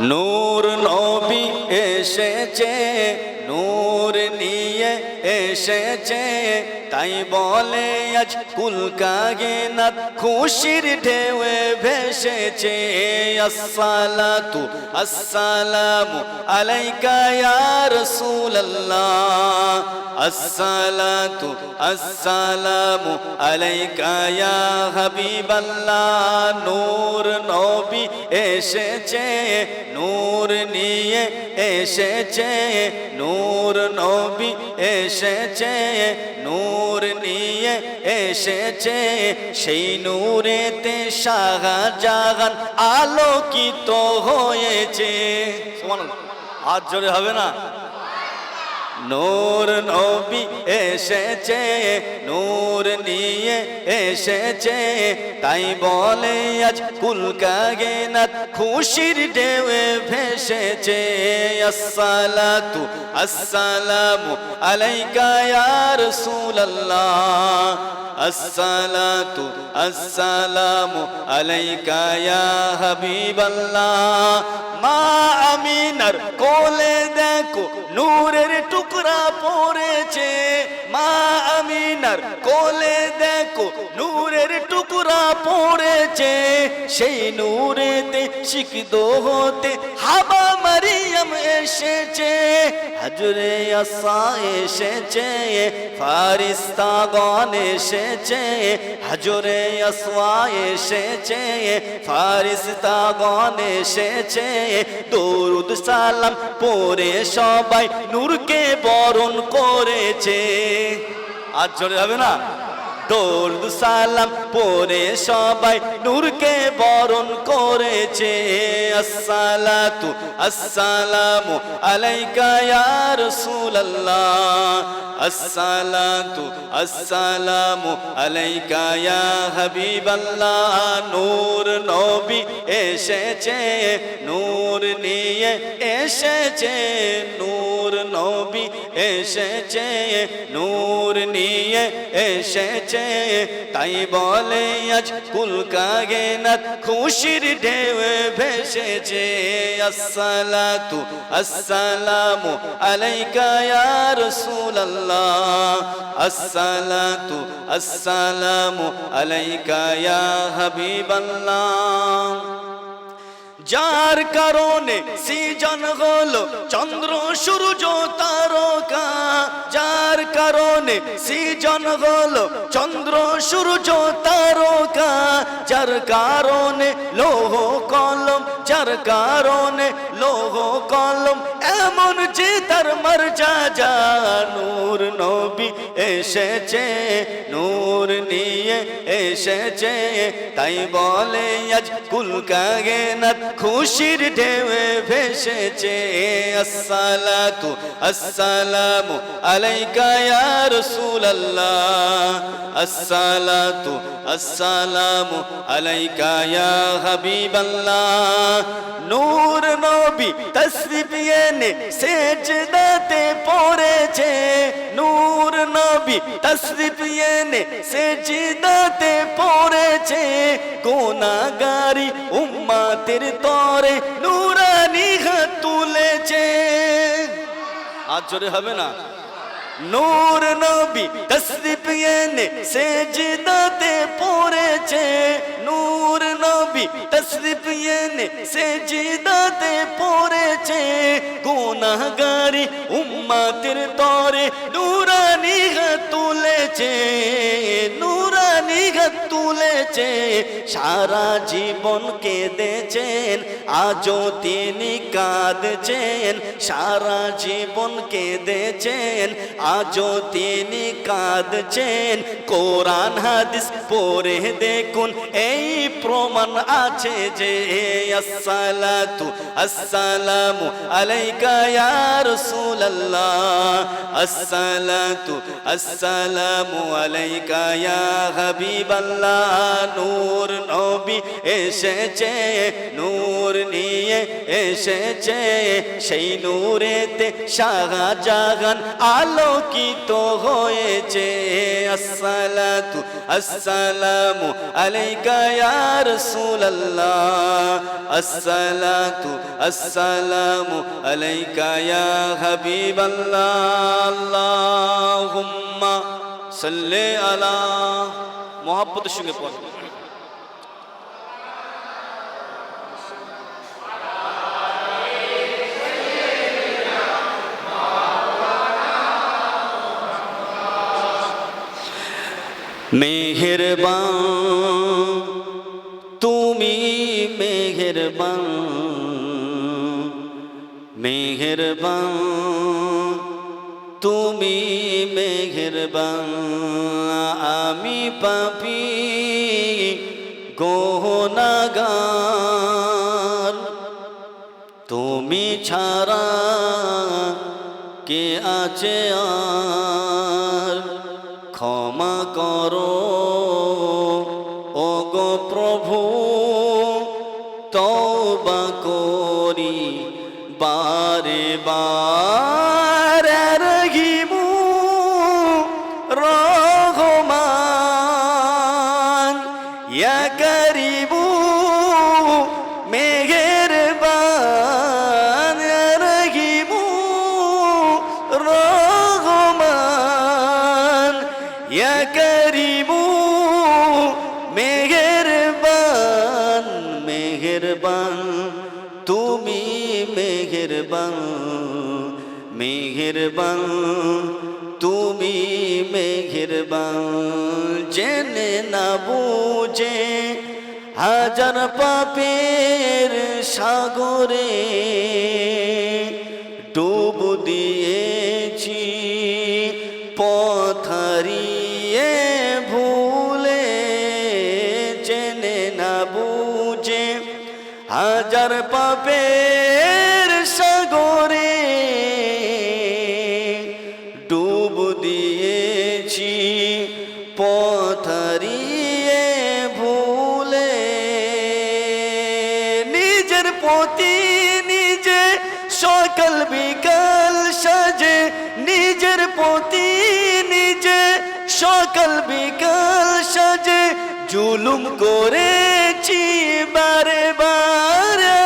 নূর নবী এসেছে নূর নিয়ে এসেছে। তাই বলে, আজ কুল কাগেনাত খুশির ঢেউয়ে ভেসেছে। আসসালাতু আসসালামু আলাইকা ইয়া রাসূলুল্লাহ। আসসালাতু আসসালামু আলাইকা ইয়া হাবিবাল্লাহ। নূর নবী এসেছে, নূর নিয়ে এসেছে, নূর নবী এসেছে, নূর নিয়ে এসেছে, সেই নূরেতে সাহা জাগান আলোকিত হয়েছে। আজ জোরে হবে না? নূর নবী এসেছে, নূর নিয়ে এসেছে। তাই বলে, আজ কুল কাগেনাত খুশির ঢেউয়ে ভেসেছে। আসসালাতু আসসালামু আলাইকা ইয়া রাসূলুল্লাহ। আসসালাতু আসসালামু আলাইকা ইয়া হাবিবাল্লাহ। মা আমিনার কোলে দেখো, নূরের টুকরা পড়েছে। মা আমিনার কোলে দেখো, নূরের টুকরা পড়েছে। সেই নূরেতে শিখিত হতে হাবা মারিয়াম এসেছে। হাজরে আসা এসেছে ফারিস্তাগণ এসেছে। হাজরে আসওয়া এসেছে ফারিস্তাগণ এসেছে। দরুদ সালাম পরে সবাই, নূরকে বরণ করেছে। আর চলে যাবে না? দোল সালাম। পরে সবাই নূরকে বরণ করেছে। আসসালাতু আসসালামু আলাইকা ইয়া রাসূলুল্লাহ। আসসালাতু আসসালামু আলাইকা ইয়া হাবিবাল্লাহ। নূর নবী এসেছে, নূর নিয়ে এসেছে, নূর নবী এসেছে, নূর নিয়ে এসেছে। তাই বলে আজ কুল কাগেনাত খুশির ঢেউ ভেসেছে। আসসালাতু আসসালামু আলাইকা ইয়া রাসূলুল্লাহ। আসসালাতু আসসালামু আলাইকা ইয়া হাবিবাল্লাহ। যার কারণে সৃজন হলো চন্দ্র, সূর্য সৃজন হলো চন্দ্র সূর্য তারকা যার কারণে লৌহ কলম যার কারণে লৌহ কলম এমন যে তার মর্যাদা, নূর নবী এসেছে, নূর নিয়ে এসেছে। তাই বলে, আজ কুল কাগেনাত খুশির ঢেউয়ে ভেসেছে। আসসালাতু আসসালামু আলাইকা ইয়া রাসূলুল্লাহ। আসসালাতু আসসালামু আলাইকা ইয়া হাবিবাল্লাহ। নূর নবী তসরিফ সেজদাতে পড়েছে নূর নবী, তসরিফ এনে সেজদাতে পড়েছে গোনাগারি উম্মাতের তরে নূরানি হাত তুলেছে। আজ জোরে হবে না? নূর নবী, তসরিফ এনে সেজদাতে পড়েছে তসরিফ এনে সেজদাতে পড়েছে গুনাহগারি উম্মাতের তরে নুরানি হাত তুলেছে নুরানি হাত তুলেছে, সারা জীবন কেঁদেছেন, আজও তিনি কাঁদছেন, সারা জীবন কেঁদেছেন, আজও তিনি কাঁদছেন। কোরআন, হাদিস পড়ে দেখুন, এই প্রমাণ আছে যে, আসসালাতু আসসালামু আলাইকা ইয়া রাসূলুল্লাহ। আসসালাতু আসসালামু আলাইকা ইয়া হাবিবাল্লাহ। নূর নবী এসেছে, নূর নিয়ে এসেছে, সেই নূরেতে শাহজাহান আলোকিত হয়েছে। আসসালাতু আসসালামু আলাইকা ইয়া রাসূলুল্লাহ। আসসালাতু আসসালামু আলাইকা ইয়া হাবিবাল্লাহ। আল্লাহুম্মা সাল্লি আলা মোহাব্বতের সঙ্গে পড়ো মেহেরবান তুমি মেহেরবান মেহেরবান তুমি মেহেরবান। পাপি গোহনাগার। তুমি ছাড়া কে আছে আর? ক্ষমা করো। মেহেরবান, তুমি মেহেরবান, জেনে না বুঝে হাজার পাপের সাগরে ডুব দিয়েছি পথারিয়ে ভুলে জেনে না বুঝে হাজার পাপের পতি নিজে সকাল বিকাল সাজে জুলুম করেছি বারে বার।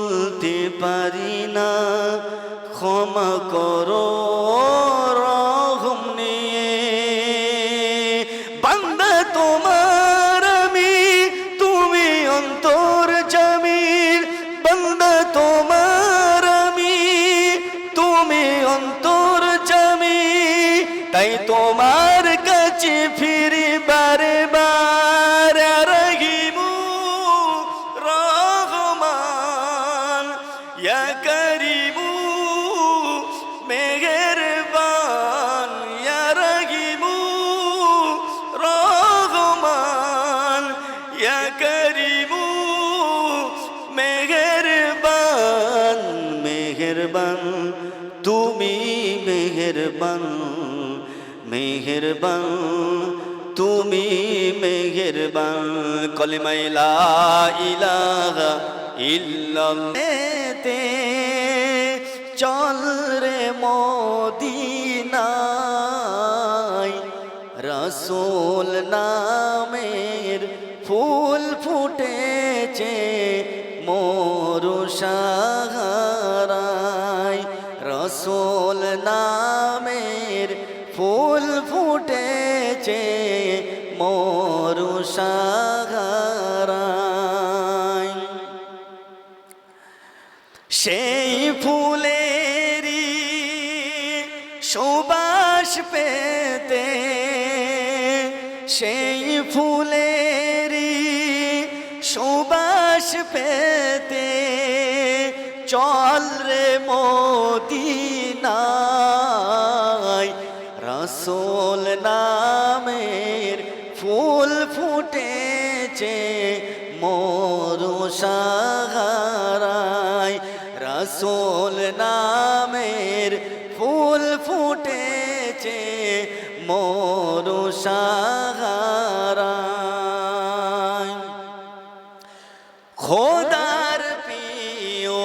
চলতে পারি না। ক্ষমা করো মেহেরবান মেহেরবান, তুমি মেহেরবান। কলিমাইলা ইলাহা ইল্লাল্লাহতে চল রে মদিনায়, রসুল নামের ফুল ফুটেছে মোরু সাহারায় রসুল নামের ফুল ফুটেছে মরু সাহারায় সেই ফুলেরই সুবাস পেতে সেই ফুলেরই সুবাস পেতে চল রে মদিনায় রসোল নামের ফুল ফুটেছে মোরু সাহারায়। রসোল নামের ফুল ফুটেছে মোরু সাহারায়। খোদার প্রিয়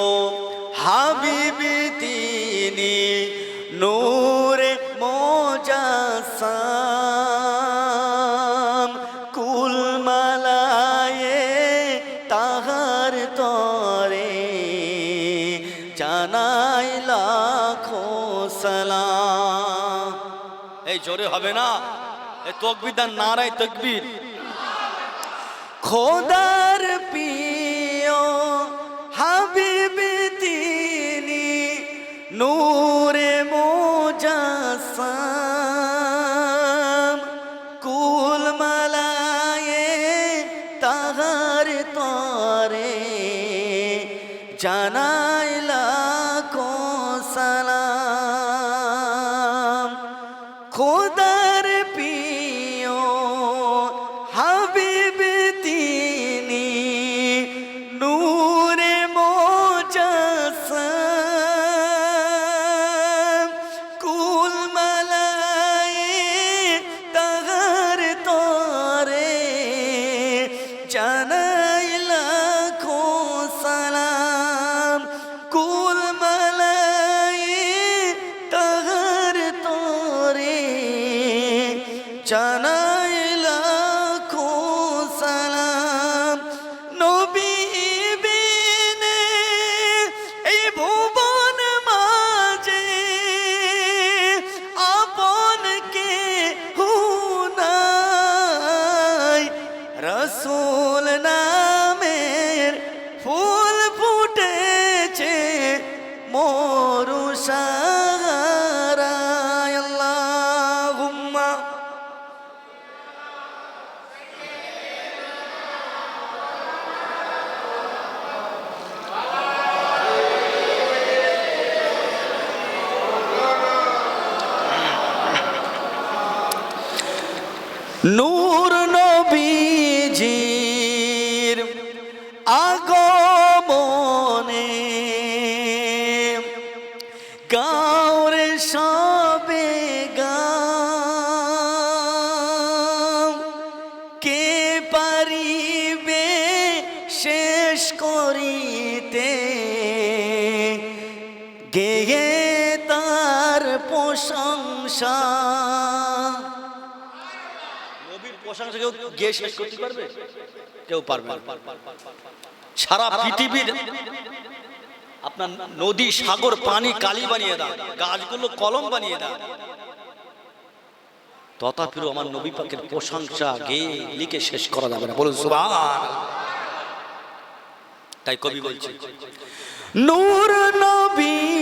হাবিবি তিনি নূরে মোজাসাম কুল মালায়ে তাহার তরে জানাই লাখো সালাম। এই জোরে হবে না এই তকবিদার নারায় তকবির। খোদার প্রিয় হাবিব তিনি নূরে মোজাসাম জানাই লাখো সালাম। খোদার প্রিয় হাবিব তিনি নূরে মোজাসাম। কুল মালায়ে তাহার তরে জানাই গাওরে সবে গাও কে পারিবে শেষ করিতে? গেয়ে তার প্রশংসা। নবীর প্রশংসা কেউ গিয়ে শেষ করতে পারবে? কেউ পারবে সারা পৃথিবীর আপনার নদী, সাগর, পানি, কালি বানিয়ে দাও, গাছগুলো কলম বানিয়ে দাও। তথাপিও আমার নবী পাকের প্রশংসা গেয়ে লিখে শেষ করা যাবে না। বলুন সুবহান তাই কবি বলছে, নূর নবীজির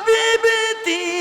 হাবিবতি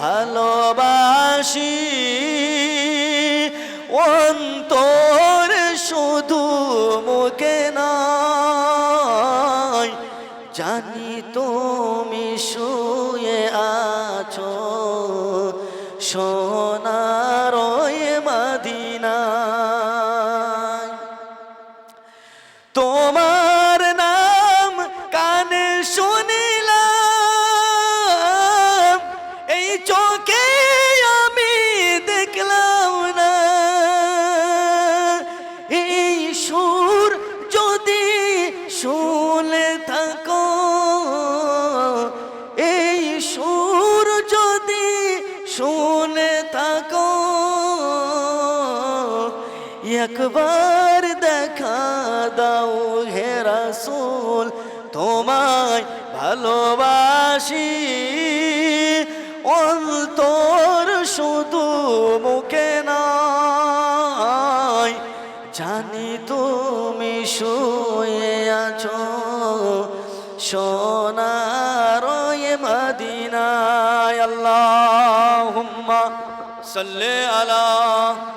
ভালোবাসি। অন্তর শুধু মুখে নয় জানি তুমি শুয়ে আছো। শো ভালোবাসি। অন্তর শুধু মুখে নাই। জানি তুমি শুয়ে আছো। সোনার মদিনায়। আল্লাহ সাল্লে আলা